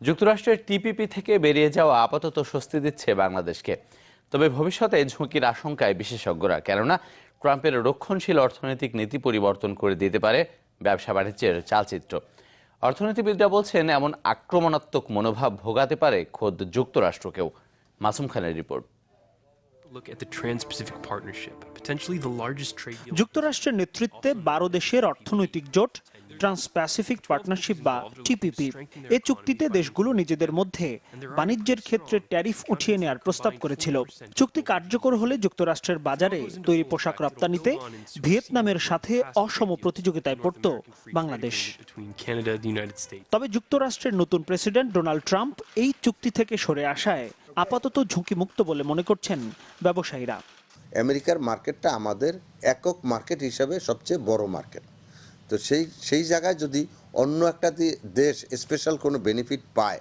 যুক্তরাষ্ট্রের টিপিপি থেকে বেরিয়ে যাওয়া আপাতত স্বস্তি দিচ্ছে বাংলাদেশকে। তবে ভবিষ্যতে ঝুঁকির আশঙ্কায় বিশেষজ্ঞরা কেননা ট্রাম্পের রক্ষণশীল অর্থনৈতিক নীতি পরিবর্তন করে দিতে পারে ব্যবসা বাণিজ্যের চালচিত্র। অর্থনীতিবিদরা বলছেন এমন আক্রমণাত্মক মনোভাব ভোগাতে পারে খোদ যুক্তরাষ্ট্রকেও। মাসুম খানের রিপোর্ট. যুক্তরাষ্ট্রের নেতৃত্বে বারো দেশের অর্থনৈতিক জোট ট্রান্স প্যাসিফিক পার্টনারশিপ বা টিপিপি এ চুক্তিতে দেশগুলো নিজেদের মধ্যে বাণিজ্যের ক্ষেত্রে ট্যারিফ উঠিয়ে নেওয়ার প্রস্তাব করেছিল। চুক্তি কার্যকর হলে যুক্তরাষ্ট্রের বাজারে তৈরি পোশাক রপ্তানিতে ভিয়েতনামের সাথে অসম প্রতিযোগিতায় পড়ত বাংলাদেশ. তবে যুক্তরাষ্ট্রের নতুন প্রেসিডেন্ট ডোনাল্ড ট্রাম্প এই চুক্তি থেকে সরে আসায় আপাতত ঝুঁকিমুক্ত বলে মনে করছেন ব্যবসায়ীরা। আমেরিকার মার্কেটটা আমাদের একক মার্কেট হিসাবে সবচেয়ে বড় মার্কেট। তো সেই সেই জায়গায় যদি অন্য একটা দেশ স্পেশাল কোনো বেনিফিট পায়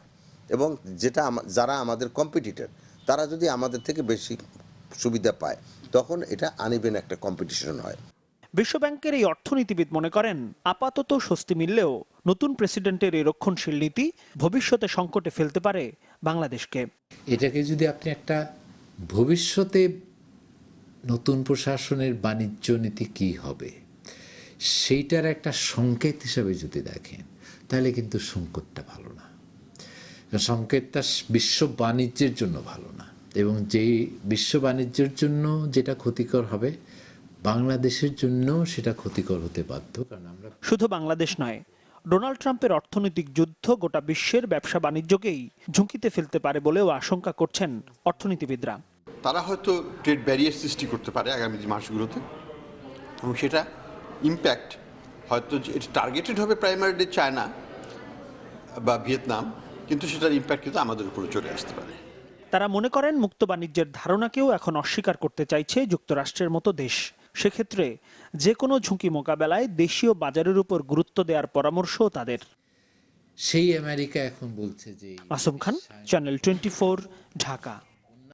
এবং যেটা যারা আমাদের কম্পিটিটর তারা যদি আমাদের থেকে বেশি সুবিধা পায় তখন এটা আনিবেন একটা কম্পিটিশন হয়। বিশ্বব্যাংকের এই অর্থনীতিবিদ মনে করেন আপাতত স্বস্তি মিললেও নতুন প্রেসিডেন্টের এই রক্ষণশীল নীতি ভবিষ্যতে সংকটে ফেলতে পারে বাংলাদেশকে। এটাকে যদি আপনি একটা ভবিষ্যতে নতুন প্রশাসনের বাণিজ্য নীতি কি হবে? সেইটার একটা সংকেত হিসাবে যদি দেখেন তাহলে কিন্তু সংকটটা ভালো না। সংকেতটা বিশ্ব বাণিজ্যের জন্য ভালো না। এবং যেই বিশ্ব বাণিজ্যের জন্য যেটা ক্ষতিকর হবে বাংলাদেশের জন্য সেটা ক্ষতিকর হতে বাধ্য। কারণ আমরা শুধু বাংলাদেশ নয় ডোনাল্ড ট্রাম্পের অর্থনৈতিক যুদ্ধ গোটা বিশ্বের ব্যবসা বাণিজ্যকেই ঝুঁকিতে ফেলতে পারে বলেও আশঙ্কা করছেন অর্থনীতিবিদরা। তারা হয়তো ট্রেড ব্যারিয়ার সৃষ্টি করতে পারে আগামী মাসগুলোতে এবং সেটা ইম্প্যাক্ট হয়তো যে এটা টার্গেটেড হবে প্রাইমারিলি চায়না বা ভিয়েতনাম কিন্তু সেটার ইম্প্যাক্ট কিন্তু আমাদের উপরে চলে আসতে পারে। তারা মনে করেন মুক্ত বাণিজ্যের ধারণাকেও এখন অস্বীকার করতে চাইছে যুক্তরাষ্ট্রের মতো দেশ। সেক্ষেত্রে যে কোনো ঝুঁকি মোকাবেলায় দেশীয় বাজারের উপর গুরুত্ব দেওয়ার পরামর্শও তাদের। সেই আমেরিকা এখন বলছে যে মাসুম খান চ্যানেল টোয়েন্টি ঢাকা।